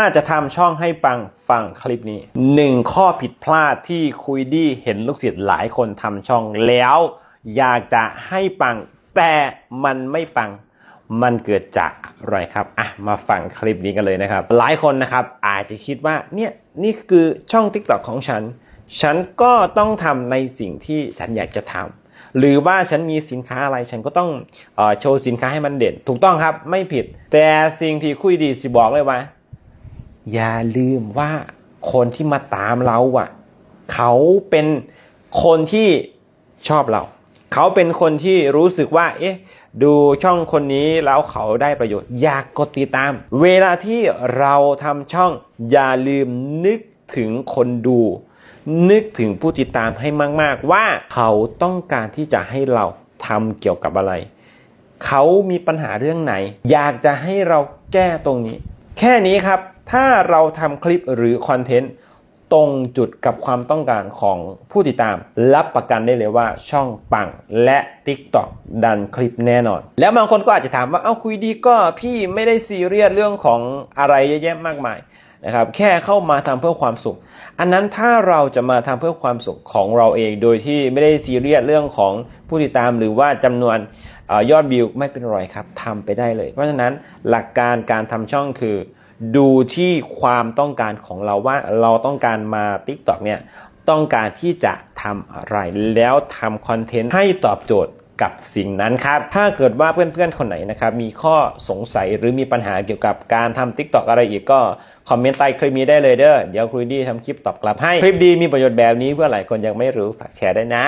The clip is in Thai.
ถ้าจะทำช่องให้ปังฟังคลิปนี้หนึ่งข้อผิดพลาดที่คุยดี้เห็นลูกศิษย์หลายคนทำช่องแล้ว อยากจะให้ปัง แต่มันไม่ปัง มันเกิดจากอะไรครับอะมาฟังคลิปนี้กันเลยนะครับ หลายคนนะครับอาจจะคิดว่าเนี่ยนี่คือช่อง TikTok ของฉัน ฉันก็ต้องทำในสิ่งที่ฉันอยากจะทำหรือว่าฉันมีสินค้าอะไรฉันก็ต้องออโชว์สินค้าให้มันเด่น ถูกต้องครับไม่ผิด แต่สิ่งที่คุยดีสิบอกเลยว่า อย่าลืมว่าคนที่มาตามเราอะ เขาเป็นคนที่ชอบเรา เขาเป็นคนที่รู้สึกว่า เอ๊ะ ดูช่องคนนี้แล้วเขาได้ประโยชน์ อยากกดติดตาม เวลาที่เราทำช่อง อย่าลืมนึกถึงคนดู นึกถึงผู้ติดตามให้มาก ๆ ว่าเขาต้องการที่จะให้เราทำเกี่ยวกับอะไร เขามีปัญหาเรื่องไหน อยากจะให้เราแก้ตรงนี้ แค่นี้ครับ ถ้าเราทำคลิปหรือคอนเทนต์ตรงจุดกับความต้องการของผู้ติดตาม รับประกันได้เลยว่าช่องปังและ TikTok ดันคลิปแน่นอน แล้วบางคนก็อาจจะถามว่าเอ้าคุยดีก็พี่ไม่ได้ซีเรียสเรื่องของอะไรเยอะแยะมากมายนะครับแค่เข้ามาทำเพื่อความสุข อันนั้นถ้าเราจะมาทำเพื่อความสุขของเราเอง โดยที่ไม่ได้ซีเรียสเรื่องของผู้ติดตามหรือว่าจำนวนอยอดวิวไม่เป็นไรครับทำไปได้เลย เพราะฉะนั้นหลักการการทำช่องคือ ดูที่ความต้องการของเราว่าเราต้องการมา TikTok เนี่ยต้องการที่จะทำอะไรแล้วทำคอนเทนต์ให้ตอบโจทย์กับสิ่งนั้นครับ ถ้าเกิดว่าเพื่อนๆ คนไหนนะครับ มีข้อสงสัยหรือมีปัญหาเกี่ยวกับการทำ TikTok อะไรอีกก็ คอมเมนต์ใต้คลิปนี้ได้เลยเด้อ เดี๋ยวครูดีทำคลิปตอบกลับให้ คลิปดีมีประโยชน์แบบนี้เพื่อหลายคนยังไม่รู้ฝากแชร์ได้นะ